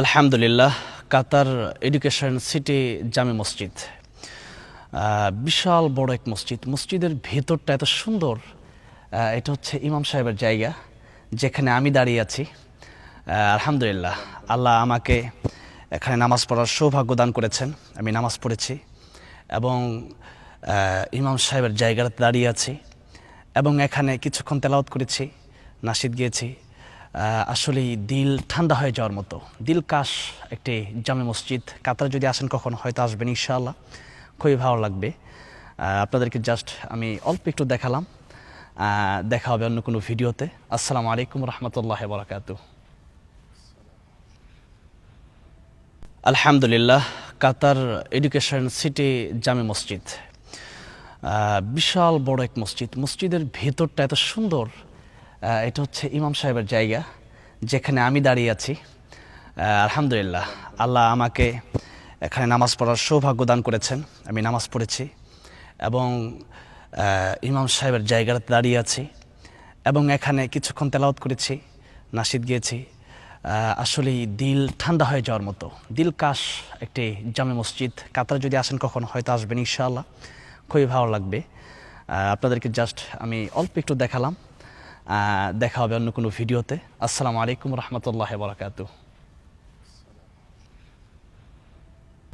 আলহামদুলিল্লাহ, কাতার education city জামে মসজিদ। বিশাল বড় এক মসজিদ। মসজিদের ভেতরটা এত সুন্দর এটা হচ্ছে ইমাম সাহেবের জায়গা, যেখানে আমি দাঁড়িয়ে আছি। আলহামদুলিল্লাহ, আল্লাহ আমাকে এখানে নামাজ পড়ার সৌভাগ্য দান করেছেন। আমি নামাজ পড়েছি এবং ইমাম সাহেবের জায়গাতে দাঁড়িয়ে আছি এবং এখানে কিছুক্ষণ তেলাওয়াত করেছি, নাসিদ গিয়েছি আহ, আসলেই দিল ঠান্ডা হয়ে যাওয়ার মতো। দিল কাশ একটি জামে মসজিদ। কাতার যদি আসেন কখন হয়তো আসবেন ইনশাআল্লাহ। খুবই ভালো লাগবে। আপনাদেরকে জাস্ট আমি অল্প একটু দেখালাম। দেখা হবে অন্য কোনো ভিডিওতে। আসসালামু আলাইকুম রহমতুল্লাহ বরাকাতু। আলহামদুলিল্লাহ কাতার এডুকেশন সিটি জামে মসজিদ। বিশাল বড় এক মসজিদ। মসজিদের ভেতরটা এত সুন্দর। এটা হচ্ছে ইমাম সাহেবের জায়গা যেখানে আমি দাঁড়িয়ে আছি। আলহামদুলিল্লাহ আল্লাহ আমাকে এখানে নামাজ পড়ার সৌভাগ্য দান করেছেন। আমি নামাজ পড়েছি এবং ইমাম সাহেবের জায়গাতে দাঁড়িয়ে আছি এবং এখানে কিছুক্ষণ তেলাওয়াত করেছি নাসিদ গিয়েছি। আহ, আসলেই দিল ঠান্ডা হয়ে যাওয়ার মতো। দিল কাশ একটি জামে মসজিদ। কাতার যদি আসেন কখনো হয়তো আসবেন ইনশাআল্লাহ। খুবই ভালো লাগবে। আপনাদেরকে জাস্ট আমি অল্প একটু দেখালাম। দেখা হবে অন্য কোনো ভিডিওতে। আসসালামু আলাইকুম রহমতুল্লাহ বরাকাতু